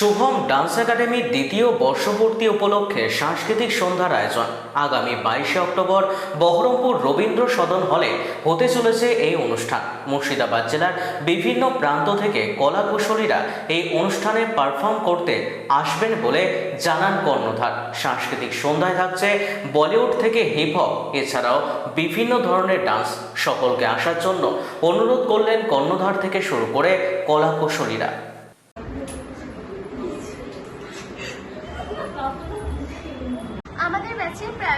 Shubham dance একাডেমির দ্বিতীয় বর্ষপূর্তি উপলক্ষে সাংস্কৃতিক সন্ধ্যার আয়োজন। আগামী বাইশে অক্টোবর বহরমপুর রবীন্দ্র সদন হলে হতে চলেছে এই অনুষ্ঠান। মুর্শিদাবাদ জেলার বিভিন্ন প্রান্ত থেকে কলা কুশলীরা এই অনুষ্ঠানে পারফর্ম করতে আসবেন বলে জানান কর্ণধার। সাংস্কৃতিক সন্ধ্যায় থাকছে বলিউড থেকে হিপ হপ এছাড়াও বিভিন্ন ধরনের ডান্স। সকলকে আসার জন্য অনুরোধ করলেন কর্ণধার থেকে শুরু করে কলা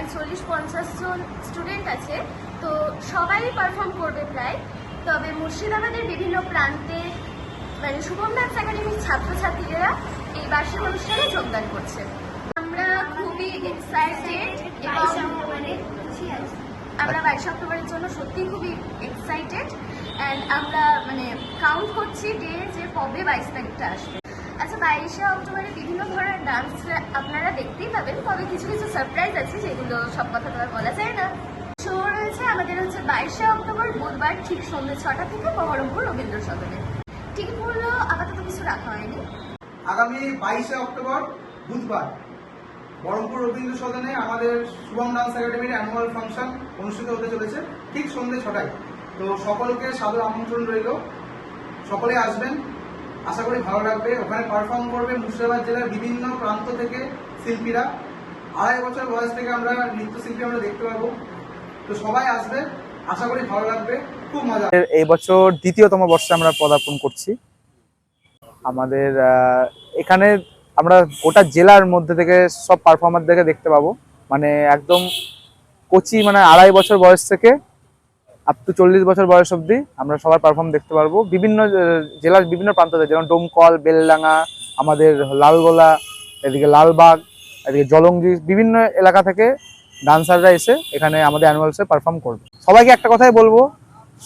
প্রায় চল্লিশ পঞ্চাশ জন স্টুডেন্ট আছে, তো সবাই পারফর্ম করবে প্রায়। তবে মুর্শিদাবাদের বিভিন্ন প্রান্তে মানে শুভম ডান্স একাডেমির ছাত্রছাত্রীরা এই বার্ষিক অনুষ্ঠানে যোগদান করছে। আমরা খুবই এক্সাইটেড আমরা বাইশ অক্টোবরের জন্য সত্যিই খুবই এক্সাইটেড অ্যান্ড আমরা মানে কাউন্ট করছি ডে যে কবে বাইশ তারিখটা আসবে। আচ্ছা বাইশে অক্টোবরে বিভিন্ন ধরনের ডান্স আপনারা দেখতেই পাবেন, তবে কিছু কিছু সারপ্রাইজ আছে যেগুলো সব কথা তো বলা যায় না। শো রয়েছে আমাদের হচ্ছে বাইশে অক্টোবর, বুধবার ঠিক সন্ধ্যে ছটা থেকে বহরমপুর রবীন্দ্র সদনে টিকিট মূল্য আপাতত কিছু রাখা হয়নি। আগামী বাইশে অক্টোবর, বুধবার, বহরমপুর রবীন্দ্র সদনে আমাদের শুভম ডান্স একাডেমির অ্যানুয়াল ফাংশন অনুষ্ঠিত হতে চলেছে ঠিক সন্ধ্যে ছটায়। তো সকলকে সাদর আমন্ত্রণ রইল। সকলে আসবেন। আশা করি ভালো লাগবে। ওখানে পারফর্ম করবে মুর্শিদাবাদ জেলার বিভিন্ন প্রান্ত থেকে শিল্পীরা। আড়াই বছর বয়স থেকে আমরা নৃত্যশিল্পী আমরা দেখতে পাবো। তো সবাই আসবে, আশা করি ভালো লাগবে, খুব মজা এই বছর দ্বিতীয়তম বর্ষে আমরা পদার্পণ করছি। আমাদের এখানে আমরা গোটা জেলার মধ্যে থেকে সব পারফর্মারদেরকে দেখতে পাবো। মানে একদম কচি মানে আড়াই বছর বয়স থেকে আপ টু চল্লিশ বছর বয়স অবধি আমরা সবার পারফর্ম দেখতে পারব। বিভিন্ন জেলার বিভিন্ন প্রান্ত থেকে, যেমন ডোমকল, বেলডাঙ্গা, আমাদের লালগোলা, এদিকে লালবাগ, এদিকে জলঙ্গি, বিভিন্ন এলাকা থেকে ডান্সাররা এসে এখানে আমাদের অ্যানুয়ালসে পারফর্ম করবে। সবাইকে একটা কথাই বলব,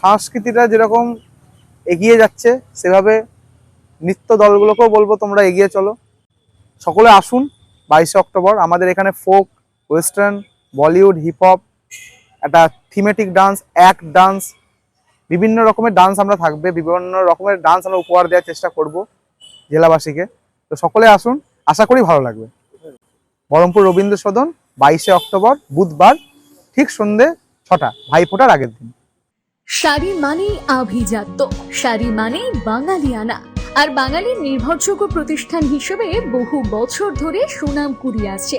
সংস্কৃতিটা যেরকম এগিয়ে যাচ্ছে, সেভাবে নৃত্য দলগুলোকেও বলব তোমরা এগিয়ে চলো। সকলে আসুন, বাইশে অক্টোবর, আমাদের এখানে folk western Bollywood hip hop একটা থিমেটিক ডান্স অ্যাক্ট ডান্স বিভিন্ন রকমের ডান্স আমরা থাকবে, বিভিন্ন রকমের ডান্স আমরা উপহার দেওয়ার চেষ্টা করব জেলাবাসীকে। তো সকলে আসুন, আশা করি ভালো লাগবে। বহরমপুর রবীন্দ্র সদন বাইশে অক্টোবর, বুধবার, ঠিক সন্ধে ছটা, ভাইফোঁটার আগের দিন। শাড়ি মানেই আভিজাত্য, শাড়ি মানেই বাঙালিয়ানা। আর বাঙালির নির্ভরযোগ্য প্রতিষ্ঠান হিসেবে বহু বছর ধরে সুনাম কুড়িয়ে আসছে।